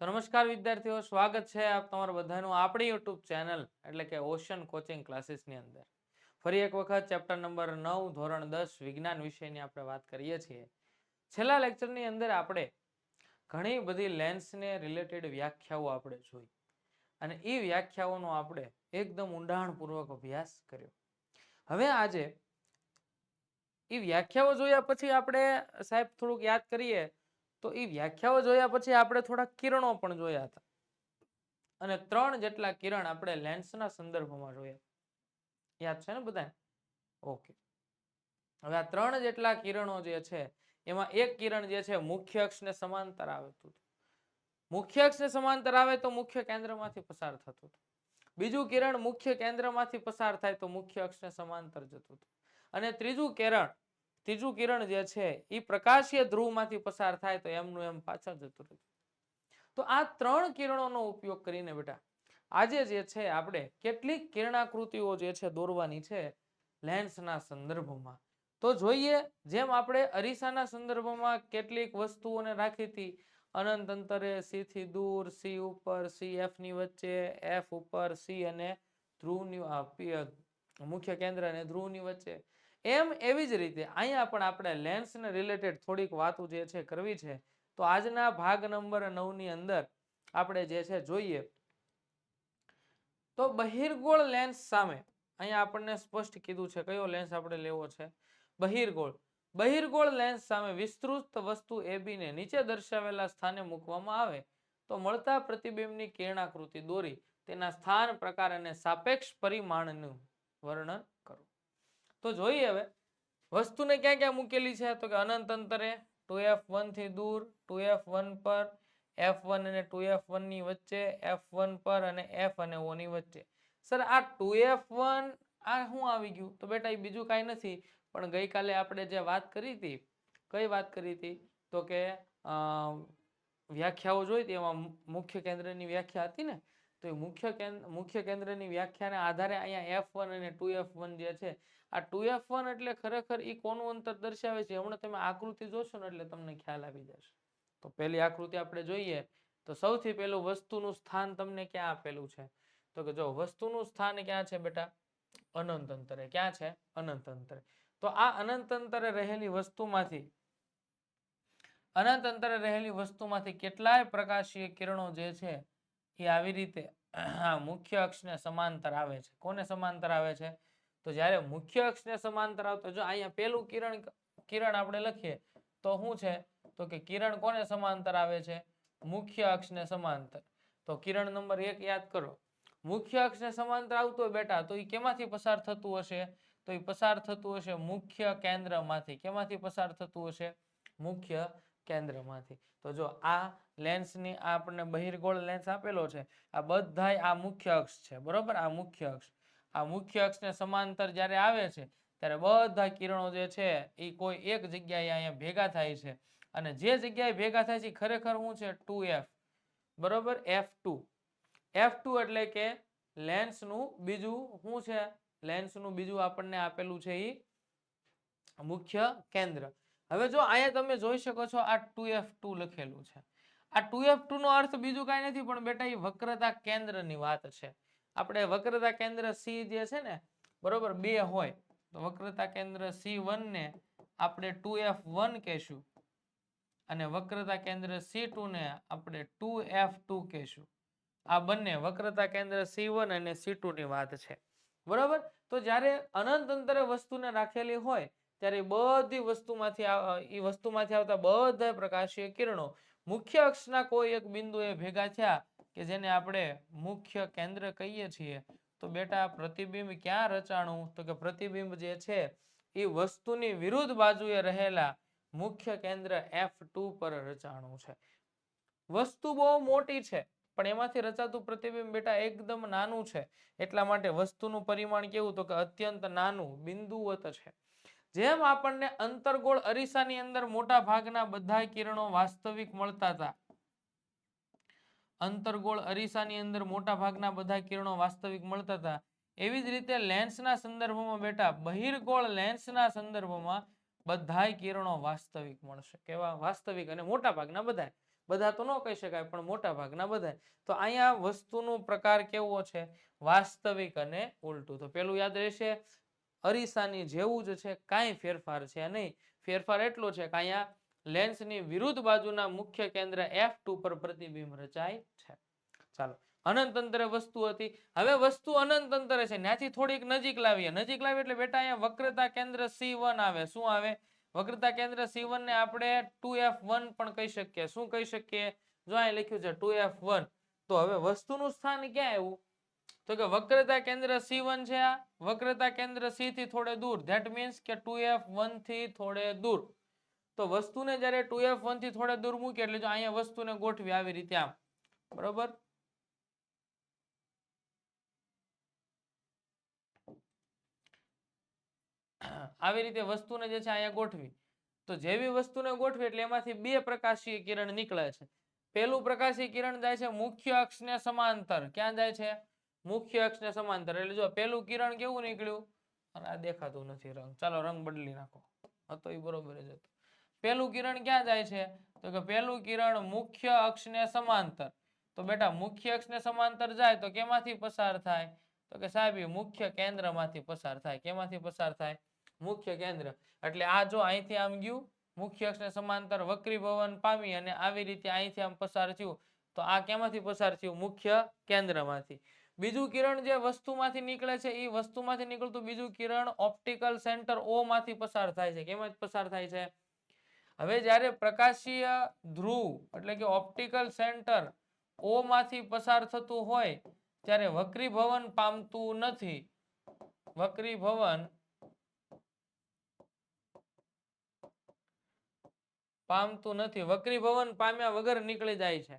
તો નમસ્કાર વિદ્યાર્થીઓ, સ્વાગત છે આપ તમારા બધાનું આપણી યુટ્યુબ ચેનલ એટલે કે ઓશન કોચિંગ ક્લાસીસની અંદર. ફરી એક વખત ચેપ્ટર નંબર નવ, ધોરણ દસ, વિજ્ઞાન વિષયની આપણે વાત કરીએ છીએ. છેલ્લા લેક્ચરની અંદર આપણે ઘણી બધી લેન્સને રિલેટેડ વ્યાખ્યાઓ આપણે જોઈ. અને એ વ્યાખ્યાઓનો આપણે એકદમ ઊંડાણપૂર્વક અભ્યાસ કર્યો. હવે આજે એ વ્યાખ્યાઓ જોયા પછી આપણે સાહેબ થોડુંક યાદ કરીએ તો એ વ્યાખ્યાઓ જોયા પછી આપણે થોડા કિરણો પણ જોયા હતા. અને ત્રણ જેટલા કિરણ આપણે લેન્સના સંદર્ભમાં જોયા. યાદ છે ને બધા ઓકે. હવે આ ત્રણ જેટલા કિરણો જે છે, એમાં એક કિરણ જે છે મુખ્ય અક્ષને સમાંતર આવતું મુખ્ય અક્ષને સમાંતર આવે તો મુખ્ય કેન્દ્રમાંથી પસાર થતું હતું. બીજું કિરણ મુખ્ય કેન્દ્રમાંથી પસાર થાય તો મુખ્ય અક્ષને સમાંતર જતું હતું. અને ત્રીજું કિરણ ત્રીજું કિરણ જે છે, એ પ્રકાશીય ધ્રુવમાંથી પસાર થાય તો એમનું એમ પાછળ જતું રહેતું તો આ ત્રણ કિરણોનો ઉપયોગ કરીને બેટા, આજે જે છે આપણે કેટલીક કિરણાકૃતિઓ જે છે દોરવાની છે લેન્સના સંદર્ભમાં. તો જોઈએ, જેમ આપણે અરીસાના સંદર્ભમાં કેટલીક વસ્તુઓને રાખી હતી, અનંત અંતરે સી થી દૂર, સી ઉપર, સી એફની વચ્ચે, એફ ઉપર, સી અને ધ્રુવની મુખ્ય કેન્દ્ર અને ધ્રુવની વચ્ચે. એમ એવી જ રીતે અહીંયા પણ આપણે લેન્સને રિલેટેડ થોડીક વાતો જે છે કરવી છે, તો આજના ભાગ નંબર નવની અંદર આપણે જે છે જોઈએ. તો બહિર્ગોળ લેન્સ સામે અહીંયા આપણને સ્પષ્ટ કીધું છે, કયો લેન્સ આપણે લેવો છે? બહિર્ગોળ. બહિર્ગોળ લેન્સ સામે વિસ્તૃત વસ્તુ એબીને નીચે દર્શાવેલા સ્થાને મૂકવામાં આવે તો મળતા પ્રતિબિંબની કિરણાકૃતિ દોરી તેના સ્થાન પ્રકાર અને સાપેક્ષ પરિમાણનું વર્ણન તો જોઈએ હવે. વસ્તુને ક્યાં ક્યાં મૂકેલી છે? તો કે અનંત અંતરે ટુ એફ વનથી દૂર, ટુ એફ વન પર, એફ વન અને ટુ એફ વનની વચ્ચે, એફ વન પર અને એફ અને ઓ ની વચ્ચે. સર, આ ટુ એફ વન આ શું આવી ગયું? તો બેટા, એ બીજું કાંઈ નથી. પણ ગઈકાલે આપણે જે વાત કરી હતી, કઈ વાત કરી હતી? તો કે વ્યાખ્યાઓ જોઈ હતી, એમાં મુખ્ય કેન્દ્રની વ્યાખ્યા હતી ને? તો એ મુખ્ય કેન્દ્ર મુખ્ય કેન્દ્રની વ્યાખ્યાને આધારે અહીંયા એફ વન અને ટુ એફ વન જે છે, આ ટુ એફ વન એટલે ખરેખર એ કોનું અંતર દર્શાવે છે? હમણાં તમે આકૃતિ જોશો ને એટલે તમને ખ્યાલ આવી જશે. તો પહેલી આકૃતિ આપણે જોઈએ, તો સૌથી પહેલું વસ્તુનું સ્થાન તમને ક્યાં આપેલું છે? તો કે જો વસ્તુનું સ્થાન ક્યાં છે બેટા? અનંત અંતરે. ક્યાં છે? અનંત અંતરે. તો આ અનંત અંતરે રહેલી વસ્તુમાંથી, અનંત અંતરે રહેલી વસ્તુમાંથી કેટલાય પ્રકાશીય કિરણો જે છે એ આવી રીતે મુખ્ય અક્ષને સમાંતર આવે છે. કોને સમાંતર આવે છે? તો જ્યારે મુખ્ય અક્ષને સમાંતર આવતો, જો અહીંયા પેલું કિરણ કિરણ આપણે લખીએ, તો શું છે? તો કે કિરણ કોને સમાંતર આવે છે? મુખ્ય અક્ષને સમાંતર. તો કિરણ નંબર એક યાદ કરો. મુખ્ય અક્ષને સમાંતર આવતું હોય બેટા, તો એ કેમાંથી પસાર થતું હશે? તો એ પસાર થતું હશે મુખ્ય કેન્દ્રમાંથી. કેમાંથી પસાર થતું હશે? મુખ્ય કેન્દ્રમાંથી. તો જો આ લેન્સની આ આપણને બહિર્ગોળ લેન્સ આપેલો છે, આ બધાય આ મુખ્ય અક્ષ છે, બરોબર? આ મુખ્ય અક્ષ. આ મુખ્ય અક્ષને સમાંતર જ્યારે આવે છે, ત્યારે બધા કિરણો જે છે, એ કોઈ એક જગ્યાએ અહીંયા ભેગા થાય છે. અને જે જગ્યાએ ભેગા થાય છે ખરેખર શું છે? Two F. બરોબર? F two. એફ ટુ એટલે કે લેન્સનું બીજું શું છે? લેન્સનું બીજું આપણને આપેલું છે એ મુખ્ય કેન્દ્ર. હવે જો અહીંયા તમે જોઈ શકો છો આ ટુ એફ ટુ લખેલું છે. આ ટુ એફ ટુ નો અર્થ બીજું કાંઈ નથી, પણ બેટા એ વક્રતા કેન્દ્રની વાત છે. આપણે વક્રતા કેન્દ્ર સી જે છે ને, બરોબર, બે હોય, તો વક્રતા કેન્દ્ર સી વન ને આપણે ટુ એફ વન કહેશું. અને વક્રતા કેન્દ્ર સી ટુ ને આપણે ટુ એફ ટુ કહેશું. આ બંને વક્રતા કેન્દ્ર સી વન અને સી ટુ ની વાત છે. બરોબર? તો જ્યારે અનંત અંતરે વસ્તુને રાખેલી હોય ત્યારે બધી વસ્તુમાંથી એ વસ્તુમાંથી આવતા બધા પ્રકાશીય કિરણો મુખ્ય અક્ષના કોઈ એક બિંદુએ ભેગા થયા કે જેને આપણે મુખ્ય કેન્દ્ર કહીએ છીએ, તો બેટા પ્રતિબિંબ ક્યાં રચાણું? તો કે પ્રતિબિંબ જે છે એ વસ્તુની વિરુદ્ધ બાજુએ રહેલા મુખ્ય કેન્દ્ર એફ પર રચાણું છે. વસ્તુ બહુ મોટી છે, પણ એમાંથી રચાતું પ્રતિબિંબ બેટા એકદમ નાનું છે. એટલા માટે વસ્તુનું પરિમાણ કેવું? તો કે અત્યંત નાનું, બિંદુવત છે. જેમ આપણને અંતરગોળ અરીસાની અંદર મોટા ભાગના બધા કિરણો વાસ્તવિક મળતા હતા અંતરગોળ અરીસાની અંદર મોટા ભાગના બધા કિરણો વાસ્તવિક મળતા હતા એવી જ રીતે લેન્સના સંદર્ભમાં બેટા, બહિર્ગોળ લેન્સના સંદર્ભમાં બધાય કિરણો વાસ્તવિક મળશે. કેવા? વાસ્તવિક અને મોટા ભાગના બધા બધા તો ન કહી શકાય, પણ મોટા ભાગના બધા તો અહીંયા વસ્તુનો પ્રકાર કેવો છે? વાસ્તવિક અને ઉલટું. તો પેલું યાદ રહેશે અરીસાની જેવું જ છે, કાંઈ ફેરફાર છે નહીં. ફેરફાર એટલો છે કે અહીંયા લેન્સની વિરુદ્ધ બાજુના મુખ્ય કેન્દ્ર એફ ટુ પર પ્રતિબિંબ રચાય છે. ચાલો, અનંત અંતરે વસ્તુ હતી. હવે વસ્તુ અનંત અંતરે છે. ત્યાંથી થોડીક નજીક લાવીએ. નજીક લાવીએ એટલે બેટા અહીંયા વક્રતા કેન્દ્ર સી આવે. શું આવે? વક્રતા કેન્દ્ર સી ને આપણે ટુ પણ કહી શકીએ. શું કહી શકીએ? જો અહીં લખ્યું છે ટુ તો હવે વસ્તુનું સ્થાન ક્યાં આવ્યું? તો કે વક્રતા કેન્દ્ર સી છે આ. વક્રતા કેન્દ્ર સી થી થોડે દૂર. ધેટ મીન્સ કે ટુ એફ વનથી થોડે દૂર. તો વસ્તુને જ્યારે ટુ એફ વનથી થોડે દૂર મૂકીએ, એટલે જો અહીંયા વસ્તુને ગોઠવી આવી રીતે આમ. બરોબર? આવી રીતે વસ્તુને જે છે અહીંયા ગોઠવી. તો જેવી વસ્તુને ગોઠવી, એટલે એમાંથી બે પ્રકાશીય કિરણ નીકળે છે. પહેલું પ્રકાશીય કિરણ જાય છે મુખ્ય અક્ષને સમાંતર. ક્યાં જાય છે? મુખ્ય અક્ષને સમાંતર. એટલે જો પહેલું કિરણ કેવું નીકળ્યું? અને આ દેખાતું નથી રંગ. ચાલો, રંગ બદલી નાખો. હતો એ બરોબર જ હતો. પહેલું કિરણ ક્યાં જાય છે? તો કે પહેલું કિરણ મુખ્ય અક્ષને સમાંતર. તો બેટા, મુખ્ય અક્ષને સમાંતર જાય તો કેમાંથી પસાર થાય? તો કે સાહેબ મુખ્ય કેન્દ્રમાંથી પસાર થાય. કેમાંથી પસાર થાય? મુખ્ય કેન્દ્ર. એટલે આ જો અહીંથી આમ ગયું, મુખ્ય અક્ષને સમાંતર વક્રીભવન પામી અને આવી રીતે અહીંથી આમ પસાર થયું, તો આ કેમાંથી પસાર થયું? મુખ્ય કેન્દ્રમાંથી. બીજું કિરણ જે વસ્તુમાંથી નીકળે છે એ વસ્તુમાંથી નીકળતું બીજું કિરણ ઓપ્ટિકલ સેન્ટર ઓ માંથી પસાર થાય છે. કેમ પસાર થાય છે? હવે જ્યારે પ્રકાશીય ધ્રુવ એટલે કે ઓપ્ટિકલ સેન્ટર ઓ માંથી પસાર થતું હોય, ત્યારે વક્રીભવન પામતું નથી. વક્રીભવન પામતું નથી. વક્રીભવન પામ્યા વગર નીકળી જાય છે.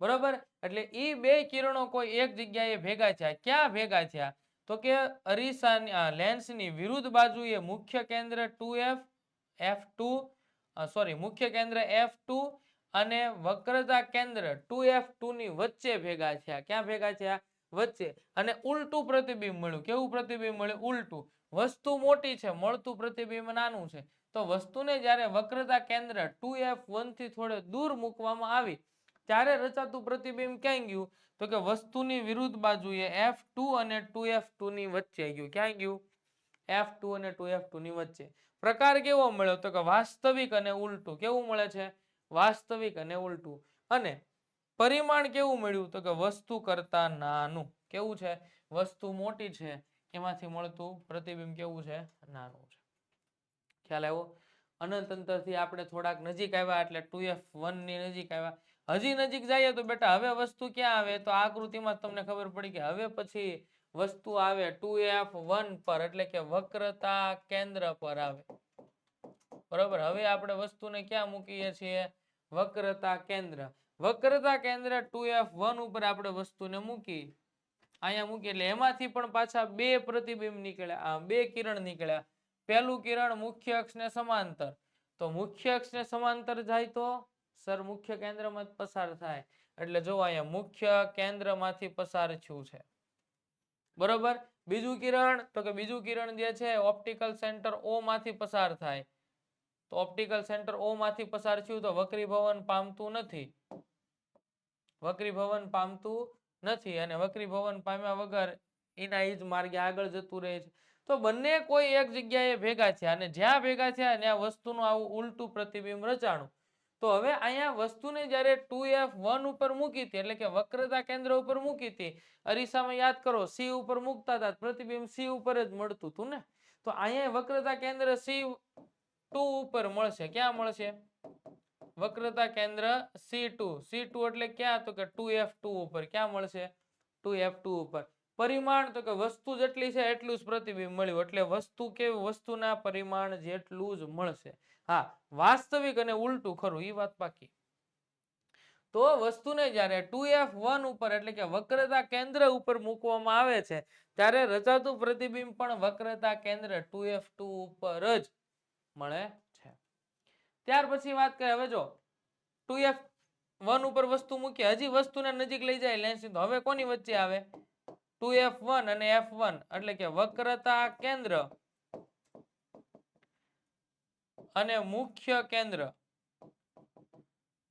બરોબર? એટલે એ બે કિરણો કોઈ એક જગ્યાએ ભેગા થયા. ક્યાં ભેગા થયા? તો કે અરીસાની લેન્સની વિરુદ્ધ બાજુએ મુખ્ય કેન્દ્ર two F F two sorry, મુખ્ય કેન્દ્ર એફ ટુ અને વક્રતા કેન્દ્ર ટુ એફ ટુની વચ્ચે ભેગા થયા. ક્યાં ભેગા થયા? વચ્ચે. અને ઉલટું પ્રતિબિંબ મળ્યું. કેવું પ્રતિબિંબ મળ્યું? ઉલટું. વસ્તુ મોટી છે, મળતું પ્રતિબિંબ નાનું છે. તો વસ્તુને જ્યારે વક્રતા કેન્દ્ર ટુ એફ વનથી થોડે દૂર મૂકવામાં આવી ત્યારે રચાતું પ્રતિબિંબ ક્યાં ગયું? તો કે વસ્તુની વિરુદ્ધ બાજુએ એફ ટુ અને ટુ એફ ટુ ની વચ્ચે ગયું. ક્યાં ગયું? એફ ટુ અને ટુ એફ ટુ ની વચ્ચે. પ્રકાર કેવો મળ્યો? તો કે વાસ્તવિક અને ઉલટું. કેવું મળે છે? વાસ્તવિક અને ઉલટું. અને પરિમાણ કેવું મળ્યું? તો કે વસ્તુ કરતા નાનું. કેવું છે? વસ્તુ મોટી છે. એમાંથી મળતું પ્રતિબિંબ કેવું છે? નાનું છે. ખ્યાલ આવ્યો? અનંત અંતરથી આપણે થોડાક નજીક આવ્યા, એટલે ટુ એફ વનની નજીક આવ્યા. હજી નજીક જઈએ તો બેટા, હવે વસ્તુ ક્યાં આવે? તો આકૃતિમાં તમને ખબર પડી કે હવે પછી વસ્તુ આવે ટુ એફ વન પર, એટલે કે વક્રતા કેન્દ્ર પર આવે. બરોબર? હવે આપણે વસ્તુને ક્યાં મૂકીએ છીએ? વક્રતા કેન્દ્ર. વક્રતા કેન્દ્ર ટુ એફ વન ઉપર આપણે વસ્તુને મૂકી, અહીંયા મૂકી, એટલે એમાંથી પણ પાછા બે પ્રતિબિંબ નીકળ્યા બે કિરણ નીકળ્યા. પહેલું કિરણ મુખ્ય અક્ષને સમાંતર. તો મુખ્ય અક્ષને સમાંતર જાય તો? સર, મુખ્ય કેન્દ્રમાં પસાર થાય. એટલે જો અહીંયા મુખ્ય કેન્દ્રમાંથી પસાર થયું છે. બરોબર? બીજું કિરણ, તો કે બીજું કિરણ જે છે, ઓપ્ટિકલ સેન્ટર ઓ માંથી પસાર થાય. તો ઓપ્ટિકલ સેન્ટર ઓ માંથી પસાર થયું તો વક્રીભવન પામતું નથી. વક્રીભવન પામતું નથી અને વક્રીભવન પામ્યા વગર એના ઈ જ માર્ગે આગળ જતું રહે છે. તો બંને કોઈ એક જગ્યાએ ભેગા થયા અને જ્યાં ભેગા થયા ત્યાં વસ્તુનું આવું ઉલટું પ્રતિબિંબ રચાણું. તો હવે અહીંયા વસ્તુને જ્યારે ટુ એફ વન ઉપર મૂકી હતી, એટલે કે વક્રતા કેન્દ્ર ઉપર મૂકી હતી, અરીસામાં યાદ કરો, સી ઉપર મૂકતા હતા, પ્રતિબિંબ સી ઉપર જ મળતું હતું ને? તો અહીંયા વક્રતા કેન્દ્ર સી ટુ ઉપર મળશે. ક્યાં મળશે? વક્રતા કેન્દ્ર સી ટુ. સી ટુ એટલે ક્યાં? તો કે ટુ એફ ટુ ઉપર. ક્યાં મળશે? ટુ એફ ટુ ઉપર. પરિમાણ તો કે વસ્તુ જેટલી છે એટલું જ પ્રતિબિંબ મળ્યું. એટલે વસ્તુ કેવી? વસ્તુના પરિમાણ જેટલું જ મળશે. હા, વાસ્તવિક અને ઉલટું ખરું એ વાત બાકી તો વસ્તુને જ્યારે ટુ એફ વન ઉપર એટલે કે વક્રતા કેન્દ્ર ઉપર મૂકવામાં આવે છે, ત્યારે રચાતું પ્રતિબિંબ પણ વક્રતા કેન્દ્ર ટુ એફ ટુ ઉપર જ મળે છે. ત્યાર પછી વાત કરીએ, હવે જો, ટુ એફ વન ઉપર વસ્તુ મૂકીએ. હજી વસ્તુને નજીક લઈ જાય, લેન્સ હવે કોની વચ્ચે આવે? ટુ એફ વન અને એફ એટલે કે વક્રતા કેન્દ્ર અને મુખ્ય કેન્દ્ર.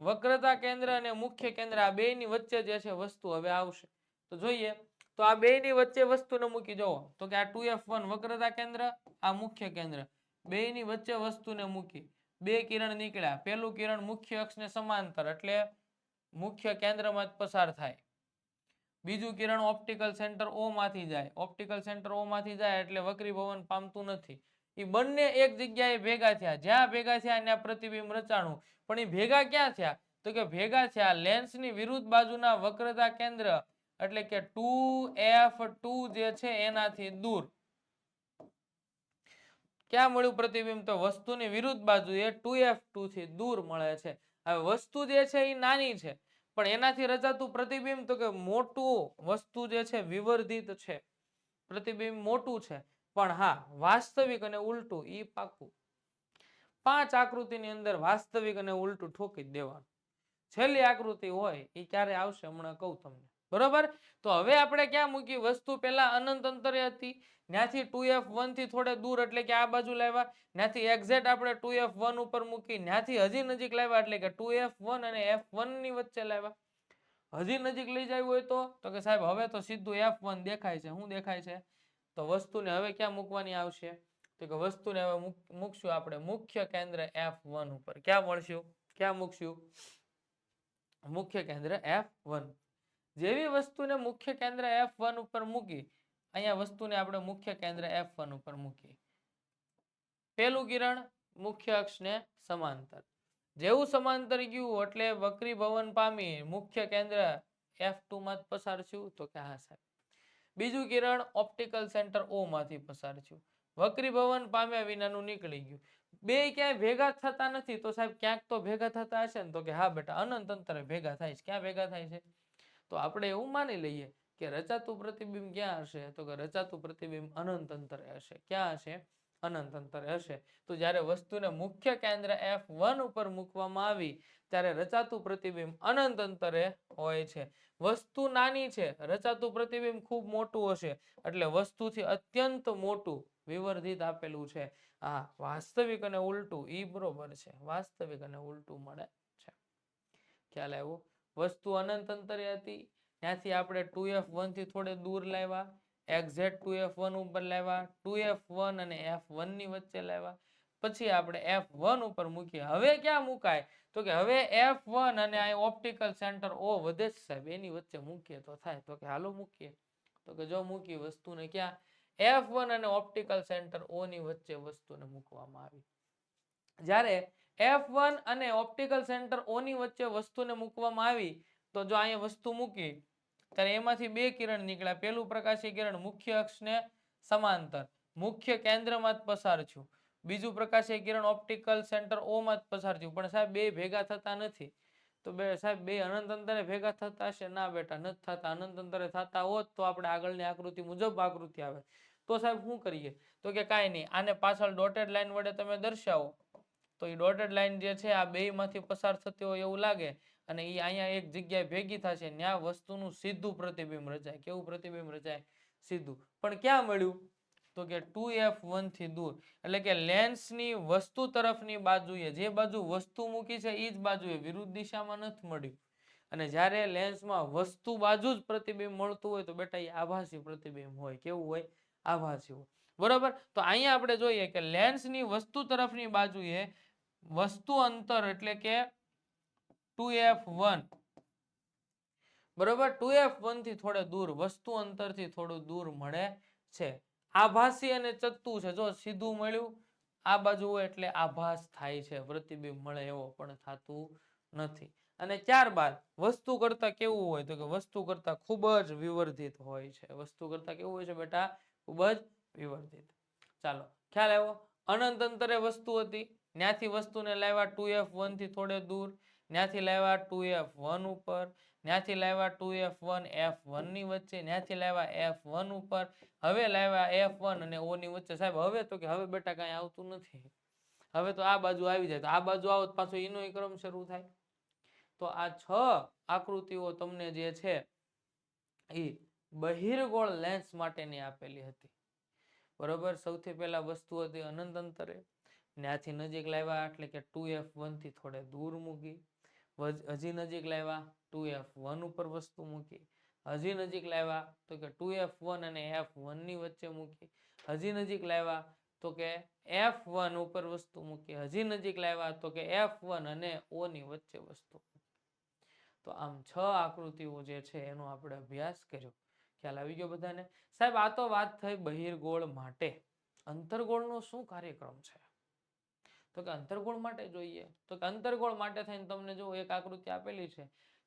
વક્રતા કેન્દ્ર અને મુખ્ય કેન્દ્ર આ બેયની વચ્ચે જે છે વસ્તુ હવે આવશે. તો જોઈએ, તો આ બેયની વચ્ચે વસ્તુને મૂકી જવો. તો કે આ ટુ એફ વન વક્રતા કેન્દ્ર, આ મુખ્ય કેન્દ્ર. બેયની વચ્ચે વસ્તુને મૂકી. બે કિરણ નીકળ્યા. પેલું કિરણ મુખ્ય અક્ષને સમાંતર, એટલે મુખ્ય કેન્દ્રમાં જ પસાર થાય. બીજું કિરણ ઓપ્ટિકલ સેન્ટર ઓ માંથી જાય. ઓપ્ટિકલ સેન્ટરમાંથી જાય એટલે વક્રીભવન પામતું નથી. એ બંને એક જગ્યાએ ભેગા થયા. જ્યાં ભેગા થયા ત્યાં પ્રતિબિંબ રચાણું. પણ એ ભેગા ક્યાં થયા? તો કે ભેગા થયા લેન્સની વિરુદ્ધ બાજુના વક્રતા કેન્દ્ર એટલે કે ટુ એફ ટુ જે છે એનાથી દૂર. ક્યાં મળ્યું પ્રતિબિંબ? તો વસ્તુની વિરુદ્ધ બાજુએ ટુ એફ ટુ થી દૂર મળે છે. હવે વસ્તુ જે છે એ નાની છે. પણ એનાથી રચાતું પ્રતિબિંબ તો કે મોટું વસ્તુ જે છે વિવર્ધિત છે. પ્રતિબિંબ મોટું છે. પણ હા, વાસ્તવિક અને ઉલટું ઈ પાકું. પાંચ આકૃતિની અંદર વાસ્તવિક અને ઉલટું ઠોકી દેવાનું. છેલ્લી આકૃતિ હોય એ ક્યારે આવશે હમણાં કહું તમને. બરોબર? તો હવે આપણે ક્યાં મૂકી? વસ્તુ પહેલા અનંત અંતરે હતી. ત્યાંથી ટુ એફ વનથી થોડે દૂર એટલે કે આ બાજુ લાવ્યા. ત્યાંથી એક્ઝેક્ટ આપણે ટુ એફ વન ઉપર મૂકી. ત્યાંથી હજી નજીક લાવ્યા એટલે કે ટુ એફ વન અને એફ વનની વચ્ચે લાવ્યા. હજી નજીક લઈ જવું હોય તો? તો કે સાહેબ, હવે તો સીધું એફ વન દેખાય છે. શું દેખાય છે? તો વસ્તુને હવે ક્યાં મૂકવાની આવશે? તો કે વસ્તુને હવે મૂક- મૂકશું આપણે મુખ્ય કેન્દ્ર એફ વન ઉપર. ક્યાં મળશું? ક્યાં મૂકશું? મુખ્ય કેન્દ્ર એફ વન જેવી વસ્તુને મુખ્ય કેન્દ્ર એફ વન ઉપર મૂકી, અહીંયા વસ્તુને આપણે મુખ્ય કેન્દ્ર એફ વન ઉપર મૂકી પેલું કિરણ મુખ્ય અક્ષને સમાંતર. જેવું સમાંતર ગયું એટલે વક્રીભવન પામી મુખ્ય કેન્દ્ર એફ ટુ માં જ પસાર થયું તો કે હા સાહેબ. બીજું કિરણ ઓપ્ટિકલ સેન્ટર ઓ માંથી પસાર થયું વક્રીભવન પામ્યા વિનાનું નીકળી ગયું. બે ક્યાંય ભેગા થતા નથી, તો સાહેબ ક્યાંક તો ભેગા થતા હશે ને, તો કે હા બેટા, અનંત અંતરે ભેગા થાય છે. ક્યાં ભેગા થાય છે? તો આપણે એવું માની લઈએ કે રચાતું પ્રતિબિંબ ક્યાં હશે? તો કે રચાતું પ્રતિબિંબ અનંત અંતરે હશે. ક્યાં હશે? અનંત અંતરે હશે. તો જ્યારે વસ્તુને મુખ્ય કેન્દ્ર એફ વન ઉપર મૂકવામાં આવી, ત્યારે રચાતું પ્રતિબિંબ અનંત અંતરે હોય છે. વસ્તુ નાની છે, રચાતું પ્રતિબિંબ ખૂબ મોટું હશે. એટલે વસ્તુથી અત્યંત મોટું વિવર્ધિત આપેલું છે. આ વાસ્તવિક અને ઉલટું ઈ બરોબર છે. વાસ્તવિક અને ઉલટું મળે છે. ખ્યાલ આવ્યો? વસ્તુ અનંત અંતરે હતી. ત્યાંથી આપણે ટુ એફ વનથી થોડે દૂર લાવ્યા. એક્ઝેટ ટુ એફ વન ઉપર લાવ્યા. ટુ એફ વન અને એફ વનની વચ્ચે લાવ્યા. પછી આપણે એફ વન ઉપર મૂકીએ. હવે ક્યાં મુકાય? તો કે હવે એફ વન અને આ ઓપ્ટિકલ સેન્ટર ઓ વધે સાહેબ. એની વચ્ચે મૂકીએ તો થાય. તો કે હાલો મૂકીએ. તો કે જો મૂકી વસ્તુને ક્યાં? એફ વન અને ઓપ્ટિકલ સેન્ટર ઓ ની વચ્ચે વસ્તુને મૂકવામાં આવી. જ્યારે એફ વન અને ઓપ્ટિકલ સેન્ટર ઓની વચ્ચે વસ્તુને મૂકવામાં આવી, તો જો અહીંયા વસ્તુ મૂકી, ત્યારે એમાંથી બે કિરણ નીકળ્યા. પેલું પ્રકાશી કિરણ મુખ્ય અક્ષને સમાંતર, મુખ્ય કેન્દ્રમાં જ પસાર થયું. બીજું પ્રકાશી કિરણ ઓપ્ટિકલ સેન્ટર ઓમાં જ પસાર થયું. પણ સાહેબ, બે ભેગા થતા નથી. તો બે, સાહેબ, બે અનંત અંતરે ભેગા થતા હશે? ના બેટા, નથી થતા. અનંત અંતરે થતા હોત તો આપણે આગળની આકૃતિ મુજબ આકૃતિ આવે. તો સાહેબ, શું કરીએ? તો કે કાંઈ નહીં. આને પાછળ ડોટેડ લાઈન વડે તમે દર્શાવો. તો એ ડોટેડ લાઈન જે છે, આ બે માંથી પસાર થતી હોય એવું લાગે અને એ અહીંયા એક જગ્યાએ ભેગી થશે ત્યાં વસ્તુનું સીધું પ્રતિબિંબ રચાય. કેવું પ્રતિબિંબ રચાય? સીધું. પણ ક્યાં મળ્યું? તો કે ટુ એફ વનથી દૂર. એટલે કે લેન્સની વસ્તુ તરફની બાજુએ. જે બાજુ વસ્તુ મૂકી છે એ જ બાજુએ. વિરુદ્ધ દિશામાં નથી મળ્યું. અને જ્યારે લેન્સમાં વસ્તુ બાજુ જ પ્રતિબિંબ મળતું હોય તો બેટા એ આભાસી પ્રતિબિંબ હોય. કેવું હોય? આભાસી હોય બરોબર? તો અહીંયા આપણે જોઈએ કે લેન્સની વસ્તુ તરફની બાજુએ વસ્તુ અંતર એટલે કે ટુ એફ બરોબર? ટુ એફથી થોડે દૂર, વસ્તુ અંતરથી થોડું દૂર મળે છે. આભાસી અને ચત્તુ છે. જો સીધું મળ્યું, આ બાજુ એટલે આભાસ થાય છે. પ્રતિબિંબ મળે એવો પણ થતું નથી. અને ત્યારબાદ, વસ્તુ કરતા કેવું હોય? તો કે વસ્તુ કરતા ખૂબ જ વિવર્ધિત હોય છે. વસ્તુ કરતા કેવું હોય છે બેટા? ખૂબ જ વિવર્તિત ચાલો, ખ્યાલ આવ્યો? અનંત અંતરે વસ્તુ હતી. ત્યાંથી વસ્તુને લાવ્યા ટુ એફ વનથી થોડે દૂર. ત્યાંથી લાવ્યા ટુ એફ વન ઉપર. ત્યાંથી લાવ્યા ટુ એફ વન એફ વનની વચ્ચે. ત્યાંથી લાવ્યા એફ વન ઉપર. હવે લાવ્યા એફ વન અને ઓની વચ્ચે. સાહેબ, હવે તો કે હવે બેટા કાંઈ આવતું નથી. હવે તો આ બાજુ આવી જાય. તો આ બાજુ આવો તો પાછો એનો ક્રમ શરૂ થાય. તો આ છ આકૃતિઓ તમને જે છે એ બહિર્ગોળ લેન્સ માટેની આપેલી હતી. બરોબર? સૌથી પહેલા વસ્તુ હતી અનંત અંતરે. ત્યાંથી નજીક લાવ્યા એટલે કે ટુ એફ વનથી થોડે દૂર મૂકી. હજ- નજીક લાવ્યા ટુ એફ વન ઉપર વસ્તુ મૂકી. હજી નજીક લાવ્યા તો કે ટુ એફ વન અને એફ વનની વચ્ચે મૂકી. હજી નજીક લાવ્યા તો કે એફ વન ઉપર વસ્તુ મૂકી. હજી નજીક લાવ્યા તો કે એફ વન અને ઓ ની વચ્ચે વસ્તુ તો આમ છ આકૃતિઓ જે છે એનો આપણે અભ્યાસ કર્યો. ખ્યાલ આવી ગયો બધાને. સાહેબ, આ તો વાત થઈ બહિર્ગોળ માટે. અંતર્ગોળનો શું કાર્યક્રમ છે? તો કે અંતર્ગોળ માટે જોઈએ. તો કે અંતર્ગોળ માટે થઈને તમને જો એક આકૃતિ આપેલી છે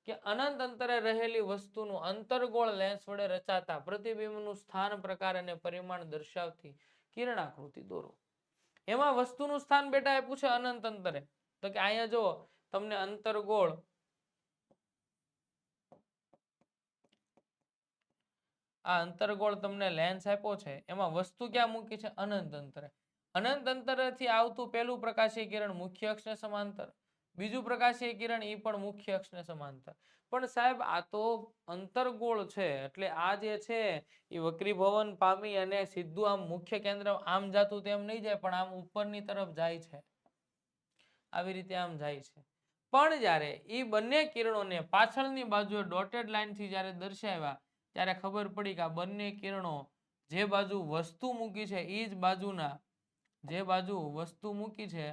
કે અનંત અંતરે રહેલી વસ્તુનું અંતર્ગોળ લેન્સ વડે રચાતા પ્રતિબિંબનું સ્થાન, પ્રકાર અને પરિમાણ દર્શાવતી કિરણાકૃતિ દોરો. એમાં વસ્તુનું સ્થાન બેટા આપ્યું છે અનંત અંતરે. તો કે અહીંયા જો તમને અંતર્ગોળ આ અંતર્ગોળ તમને લેન્સ આપ્યો છે, એમાં વસ્તુ ક્યાં મૂકી છે? અનંત અંતરે. અનંત અંતરેથી આવતું પહેલું પ્રકાશીય કિરણ મુખ્ય અક્ષને સમાંતર. બીજું પ્રકાશીય કિરણ એ પણ મુખ્ય અક્ષને સમાંતર. પણ સાહેબ, આ તો અંતરગોળ છે, એટલે આ જે છે એ વક્રીભવન પામી અને સીધું આમ મુખ્ય કેન્દ્ર આમ જાતું તેમ નહીં જાય, પણ આમ ઉપરની તરફ જાય છે. આવી રીતે આમ જાય છે. પણ જ્યારે એ બંને કિરણોને પાછળની બાજુએ ડોટેડ લાઇનથી જ્યારે દર્શાવ્યા ત્યારે ખબર પડી કે આ બંને કિરણો જે બાજુ વસ્તુ મૂકી છે એ જ બાજુના, જે બાજુ વસ્તુ મૂકી છે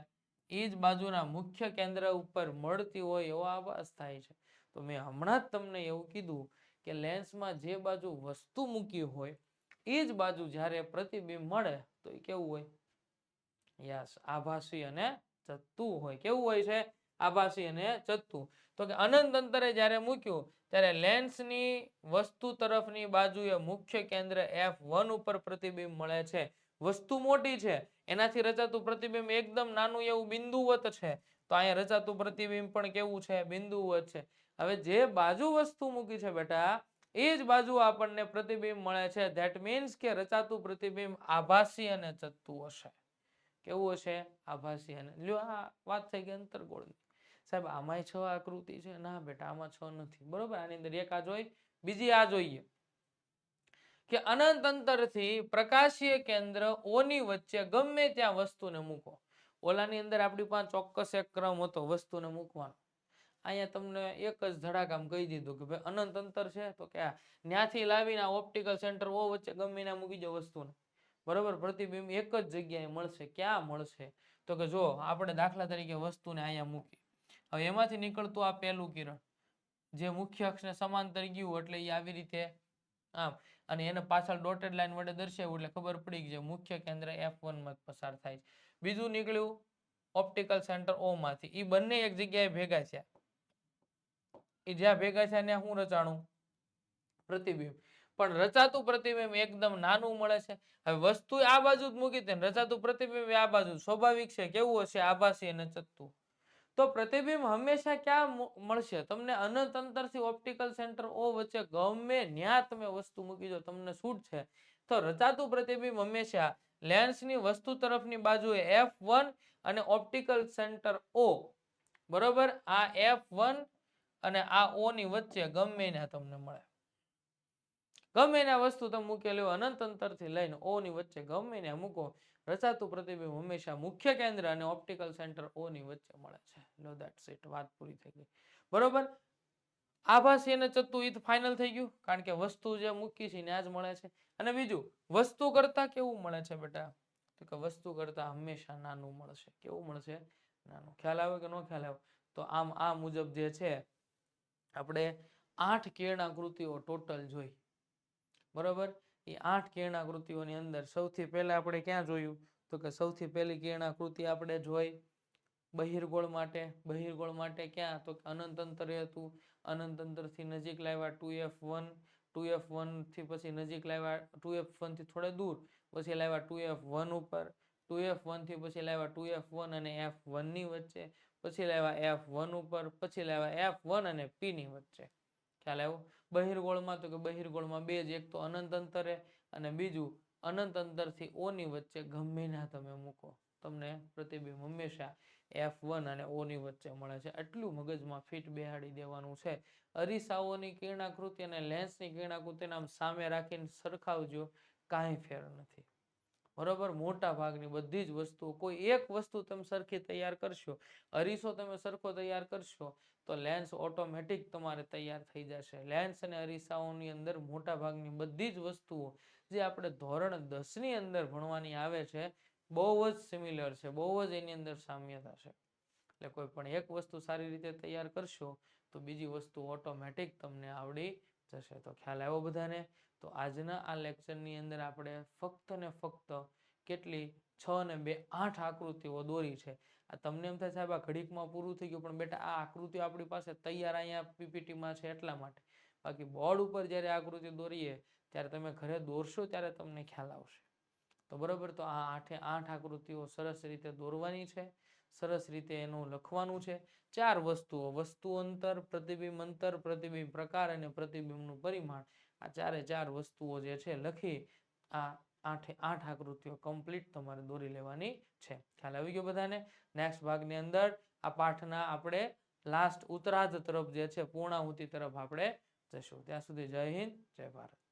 એ જ બાજુના મુખ્ય કેન્દ્ર ઉપર મળતી હોય એવો આભાસ થાય છે. તો મેં હમણાં જ તમને એવું કીધું કે લેન્સમાં જે બાજુ વસ્તુ મૂકી હોય એ જ બાજુ જ્યારે પ્રતિબિંબ મળે, તો એ કેવું હોય? યસ, આભાસી અને જતું હોય. કેવું હોય છે? આભાસી અને ચત્તુ. તો કે અનંત અંતરે જ્યારે મૂક્યું, ત્યારે લેન્સની વસ્તુ તરફની બાજુએ મુખ્ય કેન્દ્ર એફ વન ઉપર પ્રતિબિંબ મળે છે. વસ્તુ મોટી છે. એનાથી રચાતું પ્રતિબિંબ એકદમ નાનું એવું બિંદુવત છે. તો અહીંયા રચાતું પ્રતિબિંબ પણ કેવું છે? બિંદુવત છે. હવે જે બાજુ વસ્તુ મૂકી છે બેટા, એ જ બાજુ આપણને પ્રતિબિંબ મળે છે. ધેટ મીન્સ કે રચાતું પ્રતિબિંબ આભાસી અને ચત્તુ હશે કેવું હશે? આભાસી અને લ્યો, આ વાત થઈ ગઈ અંતર્ગોળની. સાહેબ, આમાંય છ આકૃતિ છે. ના બેટા, આમાં છ નથી. બરોબર? આની અંદર એક આ જોઈ, બીજી આ જોઈએ. કે અનંત અંતરથી પ્રકાશીય કેન્દ્ર ઓની વચ્ચે ગમે ત્યાં વસ્તુને મૂકો. ઓલાની અંદર આપણી પાસે ચોક્કસ એક ક્રમ હતો, વસ્તુને મૂકવાનો. અહીંયા તમને એક જ ધડાકામ કહી દીધું કે ભાઈ, અનંત અંતર છે? તો કે આ ન્યાથી લાવીને ઓપ્ટિકલ સેન્ટર ઓ વચ્ચે ગમે ત્યાં મૂકી દો વસ્તુને. બરોબર? પ્રતિબિંબ એક જ જગ્યાએ મળશે. ક્યાં મળશે? તો કે જો, આપણે દાખલા તરીકે વસ્તુને અહીંયા મૂકી હવે એમાંથી નીકળતું આ પહેલું કિરણ, જે મુખ્ય અક્ષને સમાંતર ગયું એટલે એ આવી રીતે આમ, અને એને પાછળ ડોટેડ લાઈન વડે દર્શાવ્યું એટલે ખબર પડી ગઈ મુખ્ય કેન્દ્ર એફમાં પસાર થાય છે. બીજું નીકળ્યું ઓપ્ટિકલ સેન્ટર ઓ માંથી. એ બંને એક જગ્યાએ ભેગા છે એ જ્યાં ભેગા છે ત્યાં શું રચાણું? પ્રતિબિંબ. પણ રચાતું પ્રતિબિંબ એકદમ નાનું મળે છે. હવે વસ્તુ આ બાજુ જ મૂકી દે રચાતું પ્રતિબિંબ આ બાજુ સ્વાભાવિક છે, કેવું હશે? આભાસી અને ચત્તુ તો પ્રતિબિંબ હંમેશા ક્યાં મળશે? તમને અનંત અંતરથી ઓપ્ટિકલ સેન્ટર ઓ વચ્ચે ગમે ન્યા તમે વસ્તુ મૂકી દો, તમને છૂટ છે. તો રચાતું પ્રતિબિંબ હંમેશા લેન્સની વસ્તુ તરફની બાજુએ એફ વન અને ઓપ્ટિકલ સેન્ટર ઓ બરોબર? આ એફ વન અને આ ઓ ની વચ્ચે ગમે ત્યાં તમને મળે. ગમે એના વસ્તુ તમે મૂકેલી અનંત અંતરથી લઈને ઓ ની વચ્ચે ગમે ત્યાં મૂકો રચાતું પ્રતિબિંબ હંમેશા મુખ્ય કેન્દ્ર અને ઓપ્ટિકલ સેન્ટર ઓ ની વચ્ચે મળે છે. લો દેટ સીટ વાત પૂરી થઈ ગઈ. બરોબર? આભાસી અને ચત્તુ ઈ ફાઇનલ થઈ ગયું, કારણ કે વસ્તુ જે મૂકી છે આ જ મળે છે. અને બીજું, વસ્તુ કરતા કેવું મળે છે બેટા? તો કે વસ્તુ કરતા હંમેશા નાનું મળશે કેવું મળશે નાનું. ખ્યાલ આવે કે ન ખ્યાલ આવે? તો આમ, આ મુજબ જે છે, આપણે આઠ કિરણાકૃતિઓ ટોટલ જોઈ. બરોબર? એ આઠ કિરણાકૃતિઓની અંદર સૌથી પહેલા આપણે ક્યાં જોયું? તો કે સૌથી પહેલી કિરણાકૃતિ આપણે જોઈ બહિર્ગોળ માટે. બહિર્ગોળ માટે ક્યાં? તો કે અનંત અંતરે હતું. અનંત અંતરથી નજીક લાવ્યા two F one. Two F વનથી પછી નજીક લાવ્યા, ટુ એફ વનથી થોડે દૂર, પછી લાવ્યા ટુ એફ વન ઉપર. ટુ એફ વનથી પછી લાવ્યા ટુ એફ વન અને એફ વનની વચ્ચે, પછી લાવ્યા એફ વન ઉપર, પછી લાવ્યા એફ વન અને પીની વચ્ચે. ખ્યાલ આવ્યો? બહિર્ગોળમાં તો કે બહિર્ગોળમાં બે જ, એક તો અનંત અંતરે અને બીજું અનંત અંતરથી ઓની વચ્ચે ગમે ના તમે મૂકો. તમને પ્રતિબિંબ હંમેશા એફ વન અને ઓની વચ્ચે મળે છે. એટલું મગજમાં ફિટ બેહાડી દેવાનું છે. અરીસાઓની કિરણાકૃતિ અને લેન્સની કિરણાકૃતિને આમ સામે રાખીને સરખાવજો, કાંઈ ફેર નથી. બરોબર? મોટા ભાગની બધી જ વસ્તુઓ. કોઈ એક વસ્તુ તમે સરખી તૈયાર કરશો, અરીસો તમે સરખો તૈયાર કરશો, તો લેન્સ ઓટોમેટિક તમારે તૈયાર થઈ જશે. લેન્સ અને અરીસાઓની અંદર મોટા ભાગની બધી જ વસ્તુઓ જે આપણે ધોરણ દસની અંદર ભણવાની આવે છે, બહુ જ સિમિલર છે, બહુ જ એની અંદર સામ્યતા છે. એટલે કોઈ પણ એક વસ્તુ સારી રીતે તૈયાર કરશો, તો બીજી વસ્તુ ઓટોમેટિક તમને આવડી જશે. તો ખ્યાલ આવ્યો બધાને? તો આજના આ લેક્ચરની અંદર આપણે ફક્ત ને ફક્ત કેટલી છ ને બે આઠ આકૃતિઓ દોરી છે. આ તમને એમ થાય સાહેબ, આ ઘડીકમાં પૂરું થઈ ગયું, પણ બેટા, આ આકૃતિઓ આપણી પાસે તૈયાર અહીંયા પીપીટીમાં છે એટલા માટે. બાકી બોર્ડ ઉપર જ્યારે આકૃતિ દોરીએ, ત્યારે તમે ઘરે દોરશો ત્યારે તમને ખ્યાલ આવશે. તો બરાબર, તો આ આઠે આઠ આકૃતિઓ સરસ રીતે દોરવાની છે, સરસ રીતે એનું લખવાનું છે. ચાર વસ્તુઓ, વસ્તુ અંતર, પ્રતિબિંબ અંતર, પ્રતિબિંબ પ્રકાર અને પ્રતિબિંબનું પરિમાણ. આ ચારે ચાર વસ્તુઓ જે છે લખી આ આઠે આઠ આકૃતિઓ કમ્પ્લીટ તમારે દોરી લેવાની છે. ખ્યાલ આવી ગયો બધાને? નેક્સ્ટ ભાગની અંદર આ પાઠના આપણે લાસ્ટ ઉત્તરાર્ધ તરફ જે છે પૂર્ણાહુતિ તરફ આપણે જશું ત્યાં સુધી જય હિન્દ, જય ભારત.